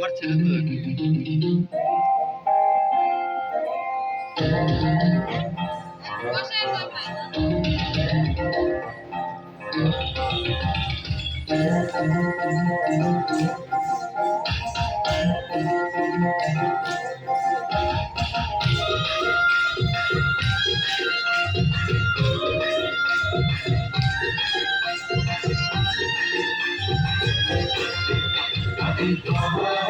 আমার ছেলে তো Oh,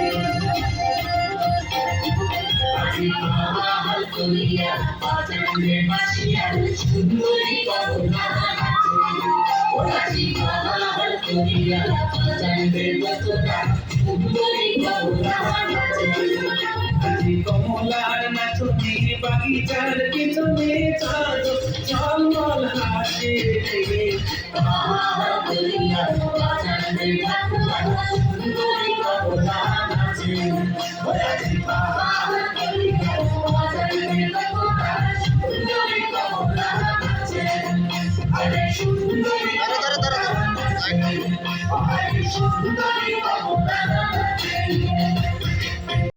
কমলার নাচনির বাগিচার পিছনে চাঁদ চলমল হাসে বাজারে 我还是从前那个少年没